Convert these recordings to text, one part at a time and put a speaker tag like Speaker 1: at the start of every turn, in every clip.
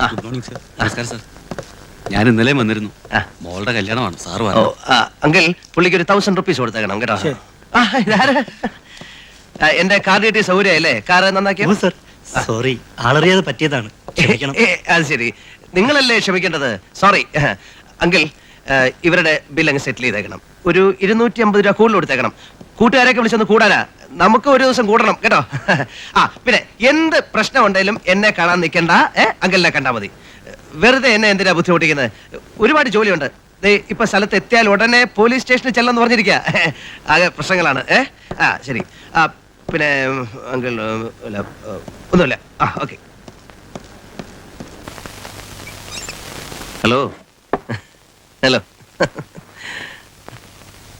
Speaker 1: Good morning sir നമസ്കാരം sir ഞാൻ ഇന്നലെ വന്നിരുന്നു. മോളുടെ കല്യാണമാണ്. സാറ്
Speaker 2: ഓ ആ അങ്കിൾ പുള്ളിക്ക് ഒരു തൗസൻഡ് റുപ്പീസ് കൊടുത്തേക്കണം കേട്ടോ. ആ ഇതാരാ? ആ, എന്റെ കാർ കിട്ടിയ സൗകര്യം അല്ലേ കാർ നന്നാക്കിയ
Speaker 3: സർ സോറി ആളറിയാതെ പറ്റിയതാണ്. ക്ഷമിക്കണം.
Speaker 2: അത് ശരി. നിങ്ങളല്ലേ ക്ഷമിക്കേണ്ടത്? സോറി അങ്കിൾ ഇവരുടെ ബിൽ അങ്ങ് സെറ്റിൽ ചെയ്തേക്കണം. ഒരു ഇരുന്നൂറ്റി അമ്പത് രൂപ കൂടുതൽ കൊടുത്തേക്കണം. കൂട്ടുകാരൊക്കെ വിളിച്ചൊന്ന് കൂടാനാ. നമുക്ക് ഒരു ദിവസം കൂടണം കേട്ടോ? ആ പിന്നെ എന്ത് പ്രശ്നം ഉണ്ടെങ്കിലും എന്നെ കാണാൻ നിൽക്കണ്ട ഏ? അങ്കലിനെ കണ്ടാൽ മതി. വെറുതെ എന്നെ എന്തിനാ ബുദ്ധിമുട്ടിക്കുന്നത്? ഒരുപാട് ജോലിയുണ്ട്. ഇപ്പൊ സ്ഥലത്ത് എത്തിയാൽ ഉടനെ പോലീസ് സ്റ്റേഷനിൽ ചെല്ലെന്ന് പറഞ്ഞിരിക്കുക ആകെ പ്രശ്നങ്ങളാണ് ഏ? ആ ശരി. ആ പിന്നെ അങ്കിൾ ഒന്നുമില്ല. ആ ഓക്കെ. ഹലോ.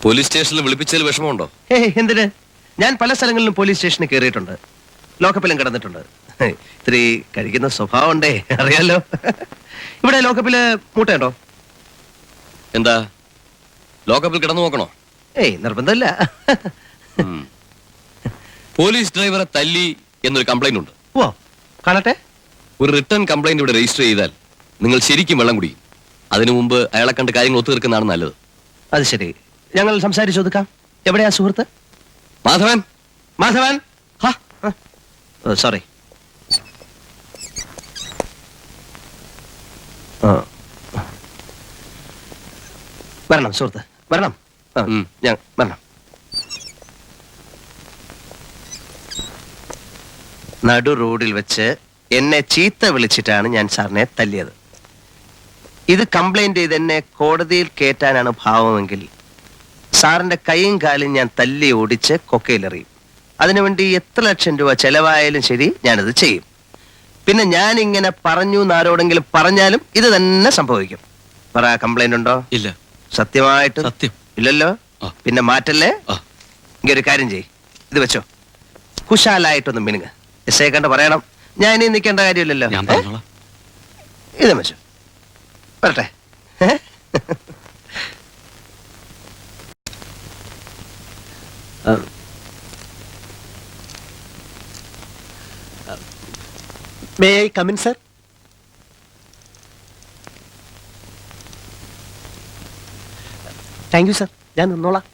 Speaker 4: പോലീസ് സ്റ്റേഷനിൽ വിളിപ്പിച്ചതിൽ വിഷമമുണ്ടോ?
Speaker 2: ഏയ് എന്തിന്? ഞാൻ പല സ്ഥലങ്ങളിലും പോലീസ് സ്റ്റേഷനിൽ കയറിയിട്ടുണ്ട്. ലോക്കപ്പിലും കിടന്നിട്ടുണ്ട്. ഇത്തിരി കഴിക്കുന്ന സ്വഭാവം ഉണ്ടേ അറിയാലോ. ഇവിടെ ലോക്കപ്പിൽ മൂട്ടയുണ്ടോ?
Speaker 4: എന്താ? ലോക്കപ്പിൽ കിടന്നു നോക്കണോ?
Speaker 2: ഏയ് നിർബന്ധമില്ല.
Speaker 4: പോലീസ് ഡ്രൈവറെ തല്ലി എന്നൊരു കംപ്ലൈന്റ് ഉണ്ട്.
Speaker 2: ഓ കാണട്ടെ.
Speaker 4: ഒരു റിട്ടേൺ കംപ്ലൈന്റ് ഇവിടെ രജിസ്റ്റർ ചെയ്താൽ നിങ്ങൾ ശരിക്കും വെള്ളം കുടിക്കും. അതിനു മുമ്പ് അയാളെ കണ്ട് കാര്യങ്ങൾ ഒത്തുതീർക്കുന്നതാണ് നല്ലത്.
Speaker 2: അത് ശരി. ഞങ്ങൾ സംസാരിച്ചു ഒതുക്കാം. എവിടെയാ സുഹൃത്ത്?
Speaker 4: മാധവൻ
Speaker 2: മാധവൻ. സോറി. വരണം സുഹൃത്ത്. വരണം. ഞാൻ വരണം. നടു റോഡിൽ വെച്ച് എന്നെ ചീത്ത വിളിച്ചിട്ടാണ് ഞാൻ സാറിനെ തല്ലിയത്. ഇത് കംപ്ലൈന്റ് ചെയ്ത് എന്നെ കോടതിയിൽ കേറ്റാനാണ് ഭാവമെങ്കിൽ സാറിന്റെ കൈയും കാലും ഞാൻ തല്ലി ഓടിച്ച് കൊക്കയിലെറിയും. അതിനുവേണ്ടി എത്ര ലക്ഷം രൂപ ചെലവായാലും ശരി ഞാനത് ചെയ്യും. പിന്നെ ഞാൻ ഇങ്ങനെ പറഞ്ഞു ആരോടെങ്കിലും പറഞ്ഞാലും ഇത് തന്നെ സംഭവിക്കും. പറ കംപ്ലൈന്റ് ഉണ്ടോ?
Speaker 4: ഇല്ല.
Speaker 2: സത്യമായിട്ട്?
Speaker 4: സത്യം.
Speaker 2: ഇല്ലല്ലോ? പിന്നെ മാറ്റല്ലേ. ഇങ്ങനെ ഒരു കാര്യം ചെയ് ഇത് വെച്ചോ. കുശാലായിട്ടൊന്ന് മിനുങ്ങ്. എസ് ഐ കണ്ട് പറയണം. ഞാൻ ഇനി നിൽക്കേണ്ട കാര്യമില്ലല്ലോ? ഇത് വെച്ചോ. വരട്ടെ.
Speaker 3: May I come in sir thank you sir ഞാൻ നിന്നോളാം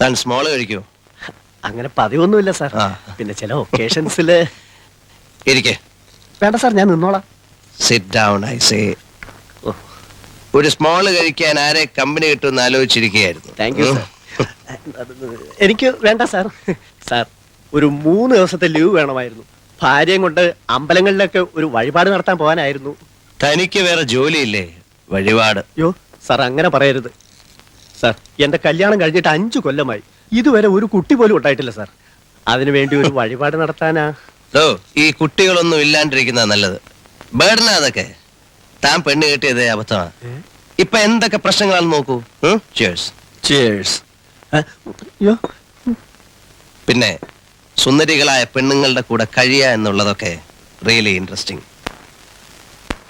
Speaker 2: താൻ സ്മോൾ കഴിക്കൂ?
Speaker 3: അങ്ങനെ പതിവൊന്നുമില്ല സർ
Speaker 2: ആ.
Speaker 3: പിന്നെ ചില ഒക്കേഷൻസിൽ
Speaker 2: ഇരിക്കേ.
Speaker 3: വേണ്ട സർ ഞാൻ നിന്നോളാം.
Speaker 2: സിറ്റ് ഡൗൺ ഐ സേ ഒരു സ്മോൾ കഴിക്കാൻ ആരെ കമ്പനി കിട്ടുമെന്ന് ആലോചിച്ചിരിക്കുകയായിരുന്നു.
Speaker 3: Thank you. സർ എനിക്ക് വേണ്ട സാർ സാർ ഒരു മൂന്ന് ദിവസത്തെ ലീവ് വേണമായിരുന്നു. ഭാര്യയും കൊണ്ട് അമ്പലങ്ങളിലൊക്കെ ഒരു വഴിപാട് നടത്താൻ പോകാനായിരുന്നു.
Speaker 2: തനിക്ക് വേറെ ജോലിയില്ലേ? വഴിപാട്.
Speaker 3: അയ്യോ സാർ അങ്ങനെ പറയരുത്. സാർ എന്റെ കല്യാണം കഴിഞ്ഞിട്ട് അഞ്ചു കൊല്ലമായി. ഇതുവരെ ഒരു കുട്ടി പോലും ഉണ്ടായിട്ടില്ല സാർ അതിനുവേണ്ടി ഒരു വഴിപാട് നടത്താനാ?
Speaker 2: ഓ ഈ കുട്ടികളൊന്നും ഇല്ലാണ്ടിരിക്കുന്ന നല്ലത്. ബേഡനാ അതൊക്കെ. താൻ പെണ്ണ് കെട്ടിയത് അബദ്ധമാണ്. ഇപ്പൊ എന്തൊക്കെ പ്രശ്നങ്ങളാണെന്ന് നോക്കൂ. ചേഴ്സ്
Speaker 4: ചേഴ്സ്
Speaker 3: ഏ?
Speaker 2: പിന്നെ സുന്ദരികളായ പെണ്ണുങ്ങളുടെ കൂടെ കഴിയുക എന്നുള്ളതൊക്കെ റിയലി ഇൻട്രസ്റ്റിംഗ്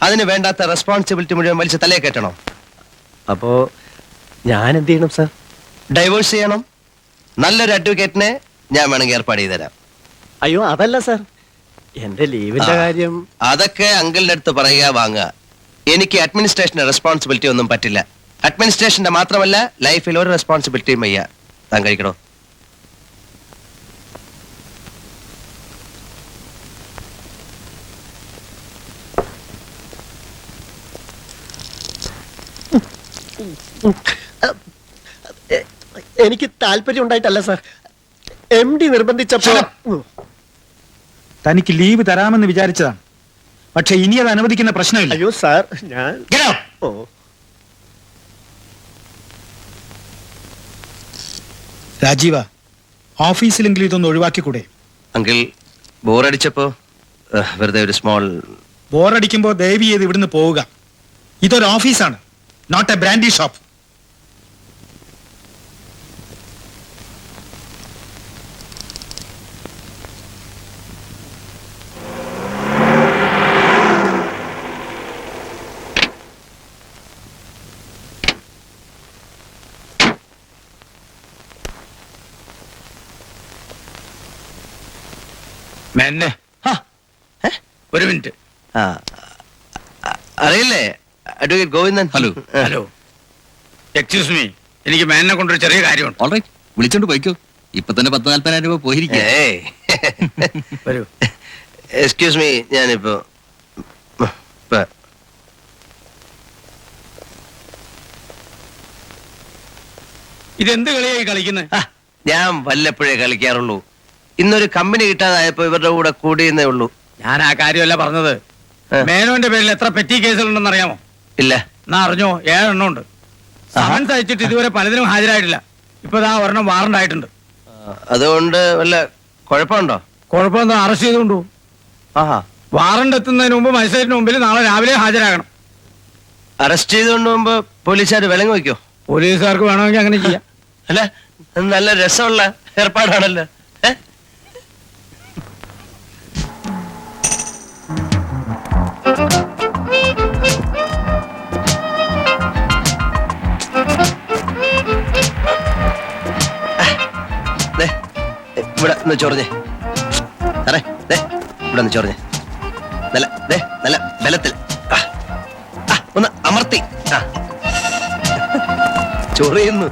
Speaker 2: അതിന് വേണ്ടാത്ത റെസ്പോൺസിബിലിറ്റി മുഴുവൻ വലിച്ച് തലയെ കെട്ടണോ
Speaker 3: അപ്പോ ഞാൻ എന്ത് ചെയ്യണം സർ
Speaker 2: ഡൈവേഴ്സ് ചെയ്യണം. നല്ലൊരു അഡ്വക്കേറ്റിനെ ഞാൻ വേണമെങ്കിൽ ഏർപ്പാട് ചെയ്ത് തരാം.
Speaker 3: അയ്യോ അതല്ല സർ എന്റെ ലീവിന്റെ കാര്യം
Speaker 2: അതൊക്കെ അങ്കിളിന്റെ അടുത്ത് പറയുക വാങ്ങുക. എനിക്ക് അഡ്മിനിസ്ട്രേഷന്റെ റെസ്പോൺസിബിലിറ്റി ഒന്നും പറ്റില്ല. അഡ്മിനിസ്ട്രേഷന്റെ മാത്രമല്ല ലൈഫിൽ ഒരു റെസ്പോൺസിബിലിറ്റിയും വയ്യ. താൻ കഴിക്കണോ?
Speaker 3: എനിക്ക് താല്പര്യം ഉണ്ടായിട്ടല്ല സാർ. എം ഡി നിർബന്ധിച്ചപ്പോ
Speaker 5: തനിക്ക് ലീവ് തരാമെന്ന് വിചാരിച്ചതാണ്. പക്ഷെ ഇനി അത് അനുവദിക്കുന്ന പ്രശ്നമില്ല.
Speaker 3: അയ്യോ സാർ ഞാൻ
Speaker 5: Get out.
Speaker 3: ഓ.
Speaker 5: രാജീവ ഓഫീസിലെങ്കിലും ഇതൊന്ന് ഒഴിവാക്കിക്കൂടെ?
Speaker 2: അങ്കിൾ ബോറടിച്ചപ്പോ ഏഹ്, വെറുതെ ഒരു സ്മോൾ
Speaker 5: ബോറടിക്കുമ്പോ ദയവ് ചെയ്ത് ഇവിടുന്ന് പോവുക. ഇതൊരു ഓഫീസാണ് നോട്ട് എ ബ്രാൻഡി ഷോപ്പ് മെന്നെ
Speaker 6: ഒരു മിനിറ്റ്.
Speaker 2: അറിയില്ലേ? Advocate Govindan.
Speaker 1: Hello.
Speaker 6: Hello excuse me എനിക്ക് മേനെ കൊണ്ടൊരു ചെറിയ കാര്യമുണ്ട്.
Speaker 1: ഓൾറൈറ്റ് വിളിച്ചോണ്ട് പോയിക്കോ. ഇപ്പൊ തന്നെ പത്ത് നാല്പതിനായിരം രൂപ
Speaker 2: പോയിരിക്കേ.
Speaker 6: വരൂ.
Speaker 2: എക്സ്ക്യൂസ് മീ ഞാനിപ്പോ
Speaker 6: ഇതെന്ത് കളിയായി കളിക്കുന്നത്
Speaker 2: ഞാൻ വല്ലപ്പോഴേ കളിക്കാറുള്ളൂ. ഇന്നൊരു കമ്പനി കിട്ടാതായപ്പോ ഇവരുടെ കൂടെ കൂടിയെന്നേ ഉള്ളൂ.
Speaker 6: ഞാൻ ആ കാര്യമല്ല പറഞ്ഞത്. മേനോന്റെ പേരിൽ എത്ര പെറ്റി കേസുകളുണ്ടെന്ന് അറിയാമോ?
Speaker 2: ഇല്ല.
Speaker 6: എന്നാ അറിഞ്ഞോ? ഏഴെണ്ണം ഉണ്ട് സമൻസ് അയച്ചിട്ട് ഇതുവരെ പലതിനും ഹാജരായിട്ടില്ല. ഇപ്പൊ ദാ ഒരെണ്ണം വാറണ്ട് ആയിട്ടുണ്ട്.
Speaker 2: അതുകൊണ്ട് വല്ല കുഴപ്പമുണ്ടോ?
Speaker 6: കുഴപ്പമെന്താ? അറസ്റ്റ് ചെയ്തുകൊണ്ടു
Speaker 2: ആഹാ.
Speaker 6: വാറണ്ട് എത്തുന്നതിന് മുമ്പ് മജിസ്ട്രേറ്റിന് മുമ്പിൽ നാളെ രാവിലെ ഹാജരാകണം.
Speaker 2: അറസ്റ്റ് ചെയ്തുകൊണ്ട് മുമ്പ് പോലീസുകാർ വിലങ്ങ് വയ്ക്കോ?
Speaker 6: പോലീസുകാർക്ക് വേണമെങ്കിൽ അങ്ങനെ ചെയ്യാം.
Speaker 2: അല്ല നല്ല രസമുള്ള ഏർപ്പാടാണല്ലോ. ഇവിടെ ഒന്ന് ചൊറിഞ്ഞേ. സാറേ ദേ ഇവിടെ ഒന്ന് ചൊറിഞ്ഞേ. നല്ല ദേ നല്ല ബലത്തിൽ. ആ, ആ, ഒന്ന് അമർത്തി. ആ. ചൊറിയുന്നു.
Speaker 5: ആ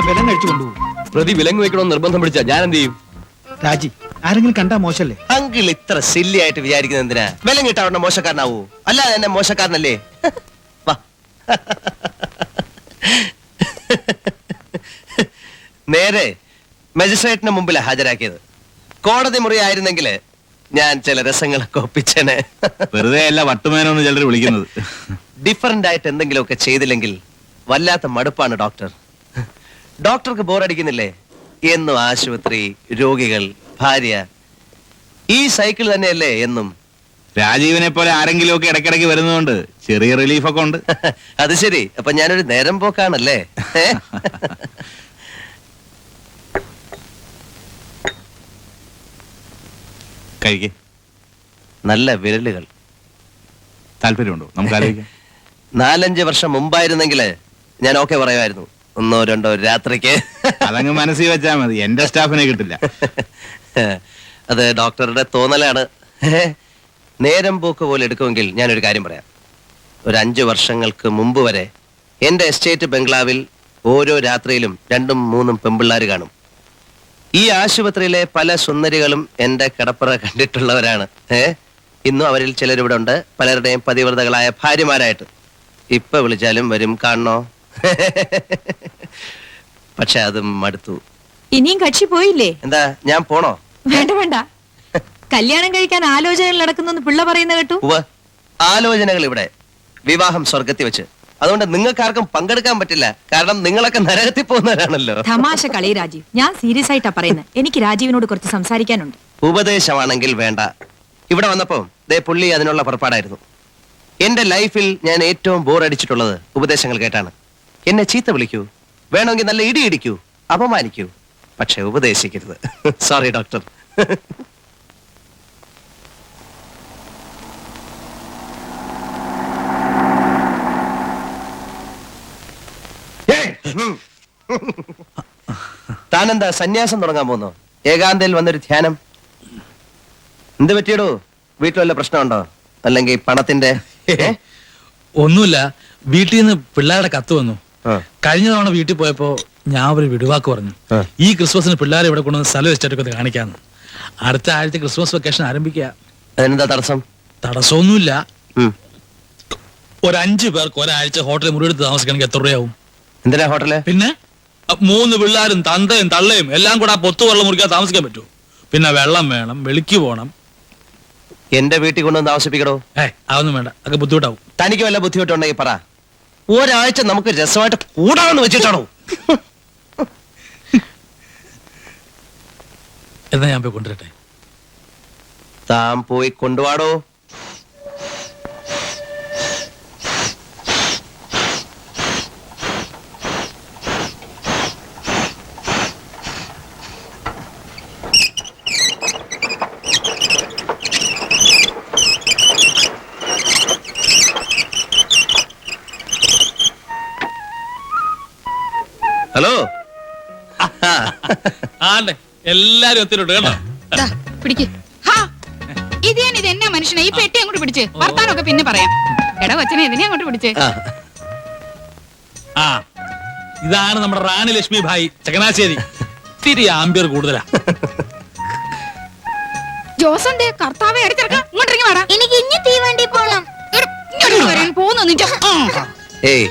Speaker 5: ബലം കഴിച്ചു കൊണ്ടുപോകും.
Speaker 4: പ്രതി വിലങ്ങ് വെക്കണമെന്ന് നിർബന്ധം പിടിച്ചാ ഞാൻ എന്ത് ചെയ്യും?
Speaker 5: രാജി ആരെങ്കിലും കണ്ടാ മോശല്ലേ?
Speaker 2: അങ്കിൾ ഇത്ര സില്ലി ആയിട്ട് വിചാരിക്കുന്നത് എന്തിനാ? ബലം കിട്ടാവുന്ന മോശക്കാരനാവൂ. അല്ലാതെ എന്നെ മോശക്കാരനല്ലേ? വാ. നേരെ മജിസ്ട്രേറ്റിന് മുമ്പിലാ ഹാജരാക്കിയത്. കോടതി മുറി ആയിരുന്നെങ്കിൽ ഞാൻ ചില രസങ്ങളൊക്കെ ഒപ്പിച്ചേനെ.
Speaker 1: വെറുതെ അല്ല വട്ടുമേനോന്ന് ചിലർ വിളിക്കുന്നത്.
Speaker 2: ഡിഫറന്റ് ആയിട്ട് എന്തെങ്കിലുമൊക്കെ ചെയ്തില്ലെങ്കിൽ വല്ലാത്ത മടുപ്പാണ് ഡോക്ടർ ഡോക്ടർക്ക് ബോറടിക്കുന്നില്ലേ എന്നും ആശുപത്രി രോഗികൾ ഭാര്യ ഈ സൈക്കിൾ തന്നെയല്ലേ എന്നും.
Speaker 1: രാജീവിനെ പോലെ ആരെങ്കിലും ഒക്കെ ഇടയ്ക്കിടയ്ക്ക് വരുന്നതുകൊണ്ട് ചെറിയ റിലീഫ് ഒക്കെ ഉണ്ട്.
Speaker 2: അത് ശരി. അപ്പൊ ഞാനൊരു നേരം പോക്കാണല്ലേ?
Speaker 1: കഴിക്കേ.
Speaker 2: നല്ല വിരലുകൾ.
Speaker 1: താല്പര്യമുണ്ടോ? നമുക്ക് ആലോചിക്കാം.
Speaker 2: നാലഞ്ച് വർഷം മുമ്പായിരുന്നെങ്കിൽ ഞാൻ ഓക്കെ പറയുമായിരുന്നു. ഒന്നോ രണ്ടോ രാത്രിക്ക്.
Speaker 1: അതങ്ങ് മനസ്സിൽ വെച്ചാൽ മതി. എന്റെ സ്റ്റാഫിനെ കിട്ടില്ല.
Speaker 2: അത് ഡോക്ടറുടെ തോന്നലാണ്. നേരം പോക്ക് പോലെ എടുക്കുമെങ്കിൽ ഞാനൊരു കാര്യം പറയാം. ഒരു അഞ്ച് വർഷങ്ങൾക്ക് മുമ്പ് വരെ എന്റെ എസ്റ്റേറ്റ് ബംഗ്ലാവിൽ ഓരോ രാത്രിയിലും രണ്ടും മൂന്നും പെമ്പിള്ളാർ കാണും. ഈ ആശുപത്രിയിലെ പല സുന്ദരികളും എന്റെ കിടപ്പറ കണ്ടിട്ടുള്ളവരാണ്. ഏ? ഇന്നും അവരിൽ ചിലരിവിടെ ഉണ്ട്. പലരുടെയും പതിവ്രതകളായ ഭാര്യമാരായിട്ട്. ഇപ്പൊ വിളിച്ചാലും വരും കാണണോ? പക്ഷെ അതും മടുത്തു.
Speaker 7: ഇനിയും കക്ഷി പോയില്ലേ?
Speaker 2: എന്താ ഞാൻ പോണോ?
Speaker 7: വേണ്ട വേണ്ട. കല്യാണം കഴിക്കാൻ ആലോചനകൾ നടക്കുന്നെന്ന് പിള്ള പറയുന്ന കേട്ടു.
Speaker 2: ഉവ്വ്. ആലോചനകൾ ഇവിടെ. വിവാഹം സ്വർഗത്തിൽ വെച്ച്. അതുകൊണ്ട് നിങ്ങൾക്ക് ആർക്കും പങ്കെടുക്കാൻ പറ്റില്ല. കാരണം നിങ്ങളൊക്കെ നരകത്തിൽ പോകുന്നവരാണല്ലോ.
Speaker 7: തമാശ കളി രാജീവ്. ഞാൻ സീരിയസ് ആയിട്ടാ പറയുന്നത്. എനിക്ക് രാജീവിനോട് കുറച്ച് സംസാരിക്കാനുണ്ട്.
Speaker 2: ഉപദേശമാണെങ്കിൽ വേണ്ട. ഇവിടെ വന്നപ്പോ ദേ പുള്ളി അതിനുള്ള പുറപ്പാടായിരുന്നു. എന്റെ ലൈഫിൽ ഞാൻ ഏറ്റവും ബോർ അടിച്ചിട്ടുള്ളത് ഉപദേശങ്ങൾ കേട്ടാണ്. എന്നെ ചീത്ത വിളിക്കൂ. വേണമെങ്കിൽ നല്ല ഇടി ഇടിക്കൂ. അപമാനിക്കൂ. പക്ഷെ ഉപദേശിക്കരുത്. സോറി ഡോക്ടർ താനെന്താ സന്യാസം തുടങ്ങാൻ പോന്നോ? ഏകാന്തയിൽ വന്നൊരു ധ്യാനം? എന്ത് പറ്റിയടോ? വീട്ടിൽ വല്ല പ്രശ്നമുണ്ടോ? അല്ലെങ്കിൽ പണത്തിന്റെ
Speaker 8: ഒന്നുമില്ല. വീട്ടിൽ നിന്ന് പിള്ളേരുടെ കത്ത് വന്നു. കഴിഞ്ഞ തവണ വീട്ടിൽ പോയപ്പോ ഞാൻ ഒരു വിടുവാക്ക് പറഞ്ഞു. ഈ ക്രിസ്മസിന് പിള്ളേരെ ഇവിടെ കൊണ്ടുവന്ന് സ്ഥലം വെച്ചിട്ടൊക്കെ കാണിക്കാന്ന്. അടുത്ത ആഴ്ച ക്രിസ്മസ് വെക്കേഷൻ ആരംഭിക്കുക.
Speaker 2: അതിനെന്താ തടസ്സം?
Speaker 8: തടസ്സമൊന്നുമില്ല.
Speaker 2: ഉം.
Speaker 8: ഒരു അഞ്ചു പേർക്ക് ഒരാഴ്ച ഹോട്ടലിൽ മുറിയെടുത്ത് താമസിക്കണമെങ്കിൽ എത്ര രൂപയാവും?
Speaker 2: എന്തിനാ ഹോട്ടൽ?
Speaker 8: പിന്നെ അ, മൂന്ന് പിള്ളേരും തന്തയും തള്ളയും എല്ലാം കൂടെ ആ പൊത്തു വെള്ളം മുറിക്കാൻ താമസിക്കാൻ പറ്റുമോ? പിന്നെ വെള്ളം വേണം വെളിക്ക് പോകണം.
Speaker 2: എന്റെ വീട്ടിൽ കൊണ്ടുവന്ന് താമസിപ്പിക്കണോ?
Speaker 8: ഏ അതൊന്നും വേണ്ട. അതൊക്കെ ബുദ്ധിമുട്ടാവും.
Speaker 2: തനിക്ക് വല്ല ബുദ്ധിമുട്ടുണ്ടെങ്കിൽ പറ. ഒരാഴ്ച നമുക്ക് രസമായിട്ട് കൂടാമെന്ന് വെച്ചിട്ടാണോ?
Speaker 8: എന്നാ ഞാൻ പോയി കൊണ്ടുവരട്ടെ
Speaker 2: താൻ പോയി കൊണ്ടുവാടോ ഹലോ
Speaker 8: ആണ്ടേ എല്ലാരും ഒത്തിരിട്ട് കേട്ടോ
Speaker 9: ദാ, പിടിക്ക്. ഹാ ഇത് ഞാൻ ഇത് എന്നാ മനുഷ്യനെ? ഈ പെട്ടി അങ്ങോട്ട് പിടിച്ച്. വർത്താനൊക്കെ പിന്നെ പറയാം. എടാ കൊച്ചനെ ഇതിനെ അങ്ങോട്ട് പിടിച്ച്.
Speaker 2: ആ,
Speaker 8: ഇതാണ് നമ്മുടെ റാണി ലക്ഷ്മി ഭായി ചങ്ങനാശ്ശേരി. തിരി ആംബിയർ കൂടുതലാ.
Speaker 9: ജോസന്റെ കർത്താവെ എടുത്തിറക്ക ഇങ്ങോട്ട് ഇറങ്ങി വേടാ. എനിക്ക് ഇനി തീവണ്ടി പോണം. ഇങ്ങോട്ട് വരാൻ. പോകുന്നു നിന്റെ
Speaker 2: ഏയ്.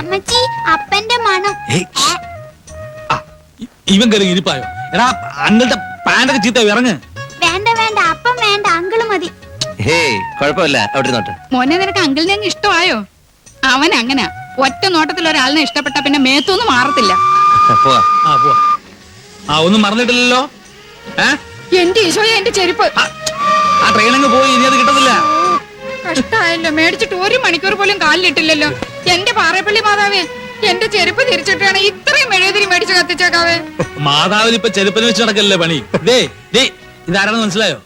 Speaker 9: അമ്മച്ചി അപ്പന്റെ മണം.
Speaker 8: ഇവൻ കയറി ഇരിപ്പായോ? എടാ അങ്കിളുടെ പാന്റൊക്കെ ചീത്ത ഇറങ്ങ്.
Speaker 9: വേണ്ട വേണ്ട അപ്പം വേണ്ട അങ്കിൾ മതി.
Speaker 2: ഹേയ് കുഴപ്പമില്ല അവിടെ ഇരുന്നോട്ടെ
Speaker 9: മോനെ നിനക്ക് അങ്കിളിനെ അങ്ങ് ഇഷ്ടമായോ? അവൻ അങ്ങനെ. ഒറ്റ നോട്ടത്തിൽ ഒരാളിനെ ഇഷ്ടപ്പെട്ട പിന്നെ മേത്തൊന്നും മാറത്തില്ല.
Speaker 2: പോവാ.
Speaker 8: ആ പോവാ. ആ ഒന്നും മറന്നിട്ടില്ലല്ലോ? ഏ?
Speaker 9: എന്റെ ഈശോയെ എന്റെ ചെരുപ്പ്.
Speaker 8: ആ, ആ ട്രെയിനങ്ങ് പോയി ഇനി അത് കിട്ടത്തില്ല.
Speaker 9: കഷ്ടായല്ലോ. മേടിച്ചിട്ട് ഒരു മണിക്കൂർ പോലും കാലിലിട്ടില്ലല്ലോ. എന്റെ പാറപ്പള്ളി മാതാവേ എന്റെ ചെരുപ്പ് തിരിച്ചിട്ടാണ് ഇത്രയും മെഴുകുതിരി മേടിച്ച് കത്തിച്ചേക്കാവേ.
Speaker 8: മാതാവിന് ഇപ്പൊ ചെരുപ്പിന് വെച്ച് നടക്കല്ലേ പണി? ദേ ദേ ഇതാരാണെന്ന് മനസ്സിലായോ?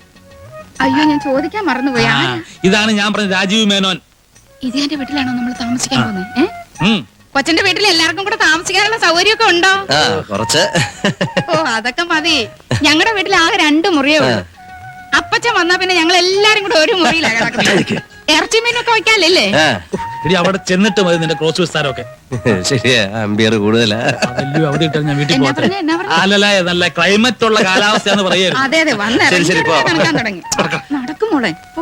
Speaker 9: അയ്യോ ഞാൻ ചോദിക്കാൻ മറന്നുപോയി.
Speaker 8: ആ,
Speaker 9: ആരാ?
Speaker 8: ഇതാണ് ഞാൻ പറഞ്ഞ രാജീവ് മേനോൻ.
Speaker 9: ഇത് എന്റെ വീട്ടിലാണോ നമ്മൾ താമസിക്കാൻ പോകുന്നത് ഏ?
Speaker 8: ഉം.
Speaker 9: കൊച്ചന്റെ വീട്ടിൽ എല്ലാവർക്കും കൂടെ താമസിക്കാനുള്ള സൗകര്യമൊക്കെ ഉണ്ടോ?
Speaker 2: ആ കുറച്ച്.
Speaker 9: ഓ അതൊക്കെ മതി. ഞങ്ങളുടെ വീട്ടിൽ ആകെ രണ്ട് മുറിയേ ഉള്ളൂ. അപ്പച്ചൻ വന്നാ പിന്നെ ഞങ്ങൾ എല്ലാരും കൂടെ ഒരു മുറിയിലാണ് കിടക്കുന്നത് ഇറച്ചി മീനൊക്കെ
Speaker 8: എടി അവിടെ ചെന്നിട്ട് മതി നിന്റെ ക്രോസ് വിസ്താരമൊക്കെ
Speaker 2: ശരിയാ അമ്പിയർ കൂടുതലാ.
Speaker 8: വലിയ അവിടെ ഇട്ടാൽ ഞാൻ വീട്ടിൽ
Speaker 9: എന്നാ പറഞ്ഞേ, എന്നാ പറഞ്ഞേ?
Speaker 8: അല്ലല്ല നല്ല ക്ലൈമറ്റ് ഉള്ള കാലാവസ്ഥ എന്ന്
Speaker 2: ശരി, ശരി, പോ.
Speaker 9: വന്നിറങ്ങി നടക്കും മോളെ പോ.